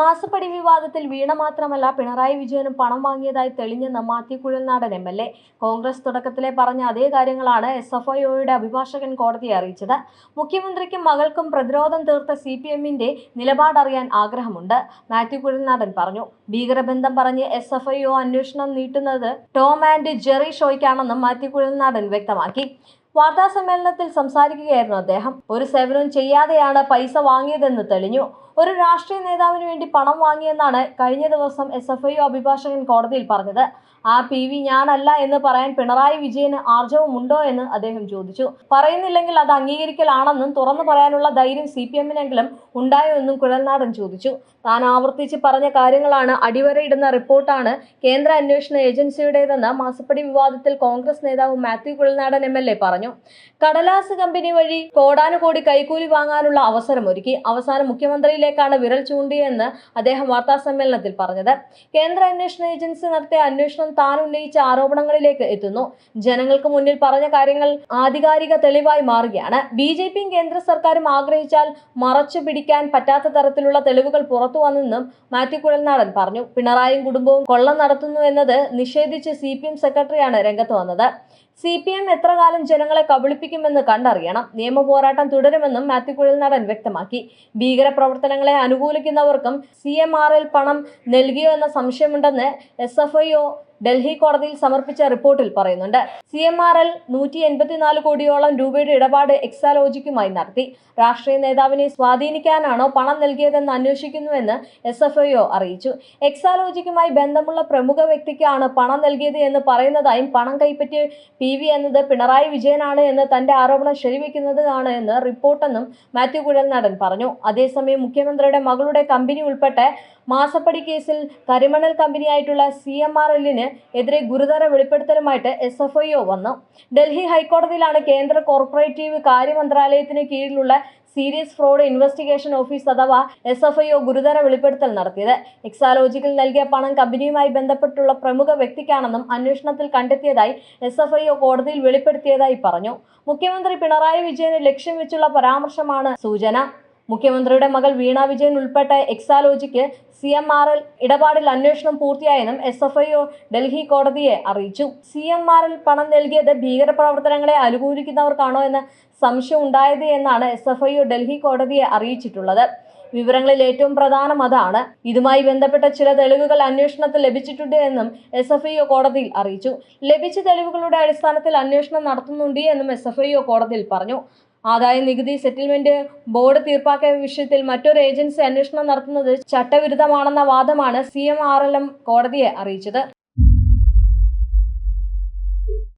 മാസപ്പടി വിവാദത്തിൽ വീണ മാത്രമല്ല പിണറായി വിജയനും പണം വാങ്ങിയതായി തെളിഞ്ഞെന്ന് Mathew Kuzhalnadan M L A. Congress തുടക്കത്തിലെ പറഞ്ഞ അതേ കാര്യങ്ങളാണ് എസ് എഫ് ഐഒയുടെ അഭിഭാഷകൻ കോടതിയെ അറിയിച്ചത്. മുഖ്യമന്ത്രിക്കും മകൾക്കും പ്രതിരോധം തീർത്ത സി പി എമ്മിന്റെ നിലപാടറിയാൻ ആഗ്രഹമുണ്ട് മാത്യു കുഴൽനാടൻ പറഞ്ഞു. ഭീകരബന്ധം പറഞ്ഞ് എസ് എഫ് ഐഒ അന്വേഷണം നീട്ടുന്നത് ടോം ആൻഡ് ജെറി ഷോയ്ക്കാണെന്നും മാത്യു കുഴൽനാടൻ വ്യക്തമാക്കി. വാർത്താ സമ്മേളനത്തിൽ സംസാരിക്കുകയായിരുന്നു അദ്ദേഹം. ഒരു സേവനവും ചെയ്യാതെയാണ് പൈസ വാങ്ങിയതെന്ന് തെളിഞ്ഞു. ഒരു രാഷ്ട്രീയ നേതാവിന് വേണ്ടി പണം വാങ്ങിയെന്നാണ് കഴിഞ്ഞ ദിവസം എസ് എഫ് ഐ അഭിഭാഷകൻ കോടതിയിൽ പറഞ്ഞത്. ആ പി വി ഞാനല്ല എന്ന് പറയാൻ പിണറായി വിജയന് ആർജവമുണ്ടോ എന്ന് അദ്ദേഹം ചോദിച്ചു. പറയുന്നില്ലെങ്കിൽ അത് അംഗീകരിക്കലാണെന്നും തുറന്നു പറയാനുള്ള ധൈര്യം സി പി എമ്മിനെങ്കിലും ഉണ്ടായോ എന്നും കുഴൽനാടൻ ചോദിച്ചു. താൻ ആവർത്തിച്ച് പറഞ്ഞ കാര്യങ്ങളാണ് അടിവരയിടുന്ന റിപ്പോർട്ടാണ് കേന്ദ്ര അന്വേഷണ ഏജൻസിയുടേതെന്ന് മാസപ്പടി വിവാദത്തിൽ കോൺഗ്രസ് നേതാവ് Mathew Kuzhalnadan M L A പറഞ്ഞു. കടലാസ് കമ്പനി വഴി കോടാനുകോടി കൈക്കൂലി വാങ്ങാനുള്ള അവസരം ഒരുക്കി അവസാനം മുഖ്യമന്ത്രിയിലേക്കാണ് വിരൽ ചൂണ്ടിയെന്ന് അദ്ദേഹം വാർത്താ സമ്മേളനത്തിൽ പറഞ്ഞത്. കേന്ദ്ര അന്വേഷണ ഏജൻസി നടത്തിയ അന്വേഷണം താൻ ഉന്നയിച്ച ആരോപണങ്ങളിലേക്ക് എത്തുന്നു. ജനങ്ങൾക്ക് മുന്നിൽ പറഞ്ഞ കാര്യങ്ങൾ ആധികാരിക തെളിവായി മാറുകയാണ്. ബി ജെ പിയും കേന്ദ്ര സർക്കാരും ആഗ്രഹിച്ചാൽ മറച്ചു പിടിക്കാൻ പറ്റാത്ത തരത്തിലുള്ള തെളിവുകൾ പുറത്തു വന്നെന്നും മാത്യു കുഴൽനാടൻ പറഞ്ഞു. പിണറായിയും കുടുംബവും കൊള്ളം നടത്തുന്നു എന്നത് നിഷേധിച്ച് സി പി എം സെക്രട്ടറിയാണ് രംഗത്ത് വന്നത്. സി പി എം എത്ര കാലം ജനങ്ങളെ കബളിപ്പിക്കുമെന്ന് കണ്ടറിയണം. നിയമ പോരാട്ടം തുടരുമെന്നും മാത്യു നടൻ വ്യക്തമാക്കി. ഭീകര പ്രവർത്തനങ്ങളെ അനുകൂലിക്കുന്നവർക്കും സി എം ആർ എൽ പണം നൽകിയോ എന്ന സംശയമുണ്ടെന്ന് S F I O Delhi കോടതിയിൽ സമർപ്പിച്ച റിപ്പോർട്ടിൽ പറയുന്നുണ്ട്. സി എം ആർ എൽ നൂറ്റി എൺപത്തിനാല് കോടിയോളം രൂപയുടെ ഇടപാട് എക്സാലോജിക്കുമായി നടത്തി. രാഷ്ട്രീയ നേതാവിനെ സ്വാധീനിക്കാനാണോ പണം നൽകിയതെന്ന് അന്വേഷിക്കുന്നുവെന്ന് എസ് എഫ് ഐ അറിയിച്ചു. എക്സാലോജിക്കുമായി ബന്ധമുള്ള പ്രമുഖ വ്യക്തിക്കാണ് പണം നൽകിയത് എന്ന് പറയുന്നതായും പണം കൈപ്പറ്റിയ പി വി എന്നത് പിണറായി വിജയനാണ് എന്ന് തന്റെ ആരോപണം ശരിവെക്കുന്നതാണ് എന്ന് റിപ്പോർട്ടെന്നും മാത്യു കുഴൽനാടൻ പറഞ്ഞു. അതേസമയം മുഖ്യമന്ത്രിയുടെ മകളുടെ കമ്പനി ഉൾപ്പെട്ട മാസപ്പടി കേസിൽ കരിമണൽ കമ്പനിയായിട്ടുള്ള സി എം ആർ എല്ലിന് എതിരെ ഗുരുതര വെളിപ്പെടുത്തലുമായിട്ട് എസ് എഫ് ഐ ഒ വന്നു. ഡൽഹി ഹൈക്കോടതിയിലാണ് കേന്ദ്ര കോർപ്പറേറ്റീവ് കാര്യ മന്ത്രാലയത്തിന് കീഴിലുള്ള സീരിയസ് ഫ്രോഡ് ഇൻവെസ്റ്റിഗേഷൻ ഓഫീസ് അഥവാ എസ് എഫ് ഐ ഒ ഗുരുതര വെളിപ്പെടുത്തൽ നടത്തിയത്. എക്സാലോജിക്കൽ നൽകിയ പണം കമ്പനിയുമായി ബന്ധപ്പെട്ടുള്ള പ്രമുഖ വ്യക്തിക്കാണെന്നും അന്വേഷണത്തിൽ കണ്ടെത്തിയതായി എസ് എഫ് ഐ ഒ കോടതിയിൽ വെളിപ്പെടുത്തിയതായി പറഞ്ഞു. മുഖ്യമന്ത്രി പിണറായി വിജയന് ലക്ഷ്യം വെച്ചുള്ള പരാമർശമാണ് സൂചന. മുഖ്യമന്ത്രിയുടെ മകൾ വീണ വിജയൻ ഉൾപ്പെട്ട Exalogic C M R L ഇടപാടിൽ അന്വേഷണം പൂർത്തിയായെന്നും S F I O Delhi കോടതിയെ അറിയിച്ചു. സി എം ആർ എൽ പണം നൽകിയത് ഭീകരപ്രവർത്തനങ്ങളെ അനുകൂലിക്കുന്നവർക്കാണോ എന്ന് സംശയം ഉണ്ടായത് എന്നാണ് S F I O Delhi കോടതിയെ അറിയിച്ചിട്ടുള്ളത്. വിവരങ്ങളിൽ ഏറ്റവും പ്രധാനം അതാണ്. ഇതുമായി ബന്ധപ്പെട്ട ചില തെളിവുകൾ അന്വേഷണത്തിൽ ലഭിച്ചിട്ടുണ്ട് എന്നും എസ് എഫ് ഐ ഒ കോടതിയിൽ അറിയിച്ചു. ലഭിച്ച തെളിവുകളുടെ അടിസ്ഥാനത്തിൽ അന്വേഷണം നടത്തുന്നുണ്ട് എന്നും എസ് എഫ് ഐ ഒ കോടതിയിൽ പറഞ്ഞു. ആദായ നികുതി സെറ്റിൽമെന്റ് ബോർഡ് തീർപ്പാക്കിയ വിഷയത്തിൽ മറ്റൊരു ഏജൻസി അന്വേഷണം നടത്തുന്നത് ചട്ടവിരുദ്ധമാണെന്ന വാദമാണ് സി കോടതിയെ അറിയിച്ചത്.